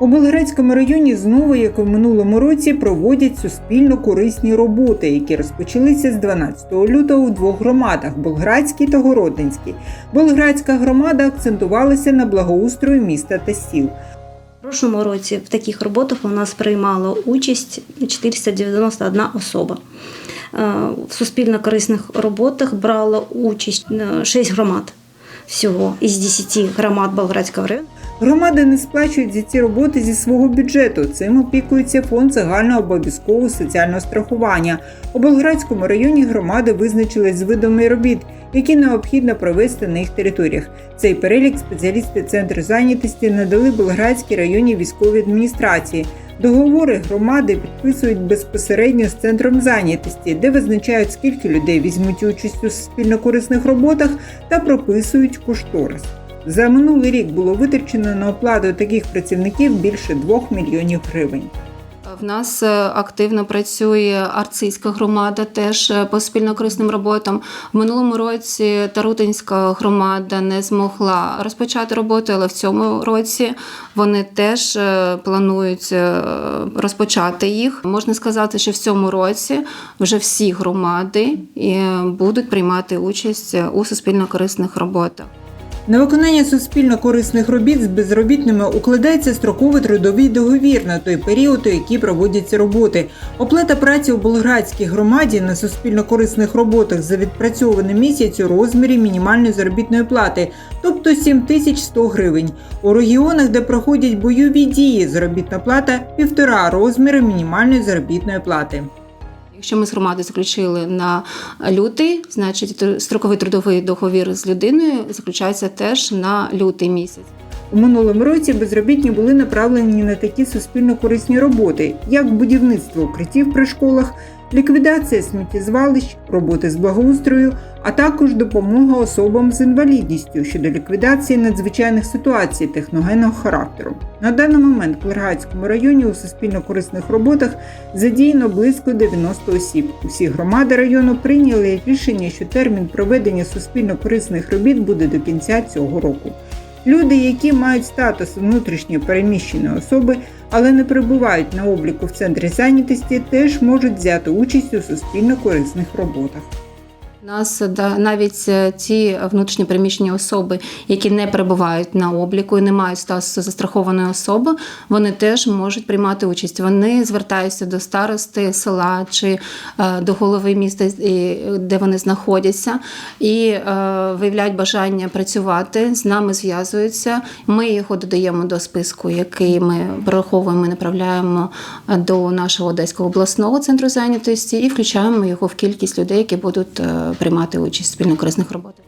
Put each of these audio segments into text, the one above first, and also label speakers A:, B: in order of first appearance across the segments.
A: У Болградському районі знову, як і в минулому році, проводять суспільно корисні роботи, які розпочалися з 12 лютого у двох громадах Болградській та Городницькій. Болградська громада акцентувалася на благоустрою міста та сіл.
B: В прошлому році в таких роботах у нас приймало участь 491 особа. Е, В суспільно-корисних роботах брало участь 6 громад всього із 10 громад Болградського району.
A: Громади не сплачують за ці роботи зі свого бюджету. Цим опікується фонд загального обов'язкового соціального страхування. У Болградському районі громади визначились з видами робіт, які необхідно провести на їх територіях. Цей перелік спеціалісти центру зайнятості надали Болградській районній військовій адміністрації. Договори громади підписують безпосередньо з центром зайнятості, де визначають, скільки людей візьмуть участь у суспільно-корисних роботах та прописують кошторис. За минулий рік було витрачено на оплату таких працівників більше 2 мільйонів гривень.
C: В нас е, активно працює арцизька громада, теж е, по спільнокорисним роботам. В минулому році Тарутинська громада не змогла розпочати роботу, але в цьому році вони теж е, планують розпочати їх. Можна сказати, що в цьому році вже всі громади будуть приймати участь у суспільно-корисних роботах.
A: На виконання суспільно корисних робіт з безробітними укладається строковий трудовий договір на той період, у який проводяться роботи. Оплата праці у Болградській громаді на суспільно корисних роботах за відпрацьований місяць у розмірі мінімальної заробітної плати, тобто 7100 гривень. У регіонах, де проходять бойові дії, заробітна плата півтора розміри мінімальної заробітної плати.
C: Якщо ми з громади заключили на лютий, значить строковий трудовий договір з людиною заключається теж на лютий місяць.
A: У минулому році безробітні були направлені на такі суспільно корисні роботи, як будівництво укриттів при школах, ліквідація сміттєзвалищ, роботи з благоустрою, а також допомога особам з інвалідністю щодо ліквідації надзвичайних ситуацій техногенного характеру. На даний момент в Клергацькому районі у суспільно корисних роботах задіяно близько 90 осіб. Усі громади району прийняли рішення, що термін проведення суспільно корисних робіт буде до кінця цього року. Люди, які мають статус внутрішньо переміщеної особи, але не перебувають на обліку в центрі зайнятості, теж можуть взяти участь у суспільно корисних роботах.
C: Нас навіть е, ті внутрішньо переміщені особи, які не перебувають на обліку і не мають статусу застрахованої особи, вони теж можуть приймати участь. Вони звертаються до старости села чи е, до голови міста, де вони знаходяться, і е, виявляють бажання працювати. З нами зв'язуються. Ми його додаємо до списку, який ми прораховуємо і направляємо до нашого Одеського обласного центру зайнятості, і включаємо його в кількість людей, які будуть приймати участь в спільно-корисних роботах.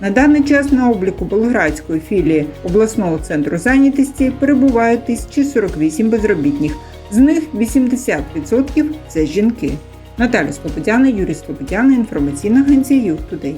A: На даний час на обліку Болградської філії обласного центру зайнятості перебувають 1048 безробітних. З них 80% – це жінки. Наталя Слободяна, Юрій Слободяна, інформаційна агенція Юг Тудей.